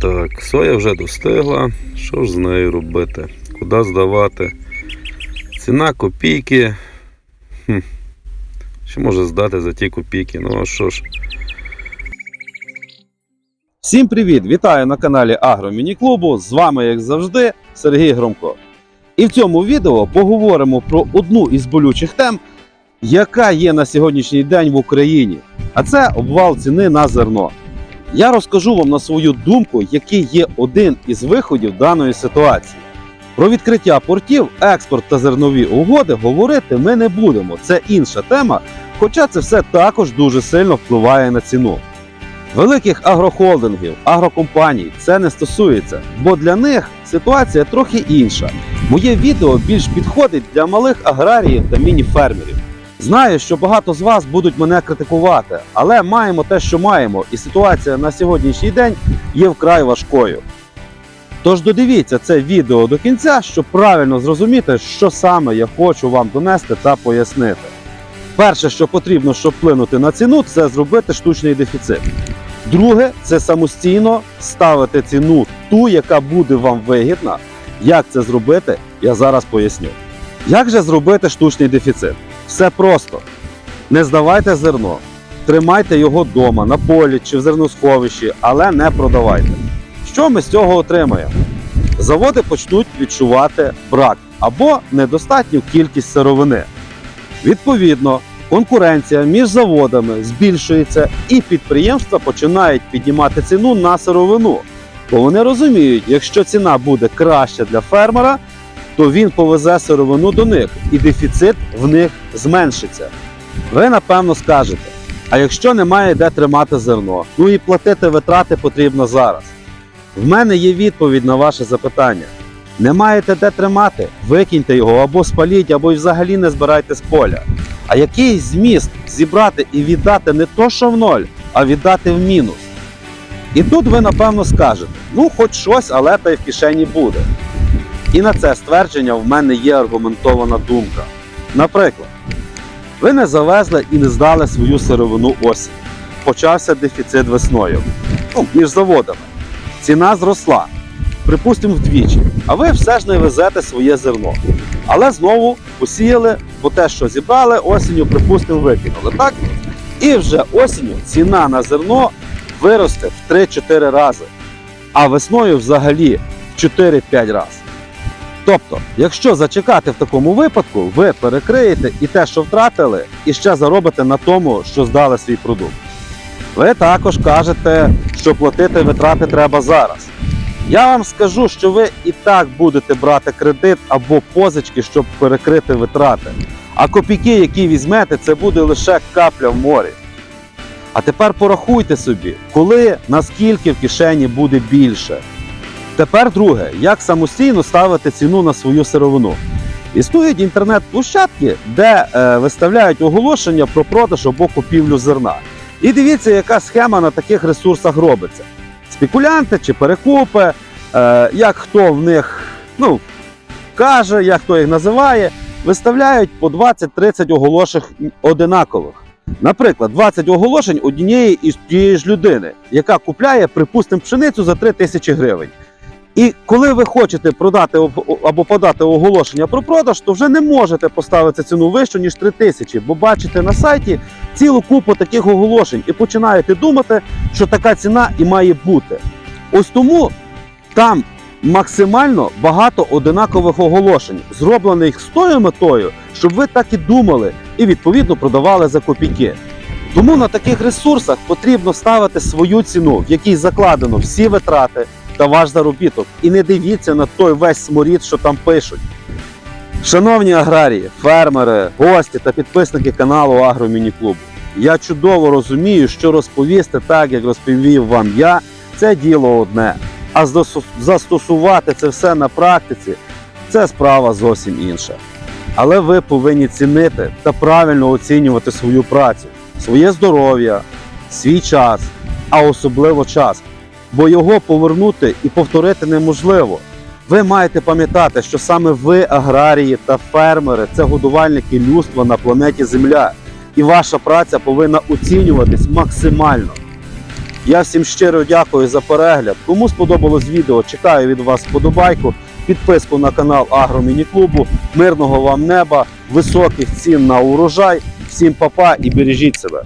Так, соя вже достигла. Що ж з нею робити? Куди здавати? Ціна копійки. Хм. Що може здати за ті копійки? Ну а що ж? Всім привіт! Вітаю на каналі Агромініклубу. З вами, як завжди, Сергій Громко. І в цьому відео поговоримо про одну із болючих тем, яка є на сьогоднішній день в Україні. А це обвал ціни на зерно. Я розкажу вам на свою думку, який є один із виходів даної ситуації. Про відкриття портів, експорт та зернові угоди говорити ми не будемо. Це інша тема, хоча це все також дуже сильно впливає на ціну. Великих агрохолдингів, агрокомпаній це не стосується, бо для них ситуація трохи інша. Моє відео більш підходить для малих аграріїв та міні-фермерів. Знаю, що багато з вас будуть мене критикувати, але маємо те, що маємо, і ситуація на сьогоднішній день є вкрай важкою. Тож додивіться це відео до кінця, щоб правильно зрозуміти, що саме я хочу вам донести та пояснити. Перше, що потрібно, щоб вплинути на ціну, це зробити штучний дефіцит. Друге, це самостійно ставити ціну ту, яка буде вам вигідна. Як це зробити, я зараз поясню. Як же зробити штучний дефіцит? Все просто. Не здавайте зерно, тримайте його вдома, на полі чи в зерносховищі, але не продавайте. Що ми з цього отримаємо? Заводи почнуть відчувати брак або недостатню кількість сировини. Відповідно, конкуренція між заводами збільшується, і підприємства починають піднімати ціну на сировину. Бо вони розуміють, якщо ціна буде краща для фермера, то він повезе сировину до них, і дефіцит в них зменшиться. Ви напевно скажете: а якщо немає де тримати зерно, ну і платити витрати потрібно зараз. В мене є відповідь на ваше запитання. Не маєте де тримати, викиньте його або спаліть, або й взагалі не збирайте з поля. А який зміст зібрати і віддати не то, що в ноль, а віддати в мінус? І тут ви напевно скажете: ну, хоч щось, але та й в кишені буде. І на це ствердження в мене є аргументована думка. Наприклад, ви не завезли і не здали свою сировину осінь. Почався дефіцит весною. Ну, між заводами. Ціна зросла, припустимо, вдвічі, а ви все ж не везете своє зерно. Але знову посіяли, бо те, що зібрали, осінню, припустимо, викинули. Так? І вже осінню ціна на зерно виросте в 3-4 рази, а весною взагалі в 4-5 разів. Тобто, якщо зачекати в такому випадку, ви перекриєте і те, що втратили, і ще заробите на тому, що здали свій продукт. Ви також кажете, що платити витрати треба зараз. Я вам скажу, що ви і так будете брати кредит або позички, щоб перекрити витрати. А копійки, які візьмете, це буде лише капля в морі. А тепер порахуйте собі, коли наскільки в кишені буде більше. Тепер друге, як самостійно ставити ціну на свою сировину. Існують інтернет-площадки, де е, виставляють оголошення про продаж або купівлю зерна. І дивіться, яка схема на таких ресурсах робиться. Спекулянти чи перекупи, е, як хто в них ну, каже, як хто їх називає, виставляють по 20-30 оголошень одинакових. Наприклад, 20 оголошень однієї і тієї ж людини, яка купляє, припустимо, пшеницю за 3 тисячі гривень. І коли ви хочете продати або подати оголошення про продаж, то вже не можете поставити ціну вищу, ніж 3 тисячі, бо бачите на сайті цілу купу таких оголошень і починаєте думати, що така ціна і має бути. Ось тому там максимально багато одинакових оголошень, зроблених з тою метою, щоб ви так і думали і відповідно продавали за копійки. Тому на таких ресурсах потрібно ставити свою ціну, в якій закладено всі витрати та ваш заробіток. І не дивіться на той весь сморід, що там пишуть. Шановні аграрії, фермери, гості та підписники каналу Агромініклубу. Я чудово розумію, що розповісти так, як розповів вам я, це діло одне. А застосувати це все на практиці це справа зовсім інша. Але ви повинні цінити та правильно оцінювати свою працю, своє здоров'я, свій час, а особливо час, бо його повернути і повторити неможливо. Ви маєте пам'ятати, що саме ви, аграрії та фермери, це годувальники людства на планеті Земля, і ваша праця повинна оцінюватись максимально. Я всім щиро дякую за перегляд. Кому сподобалось відео, чекаю від вас вподобайку, підписку на канал Агромініклубу. Мирного вам неба, високих цін на урожай. Всім папа і бережіть себе.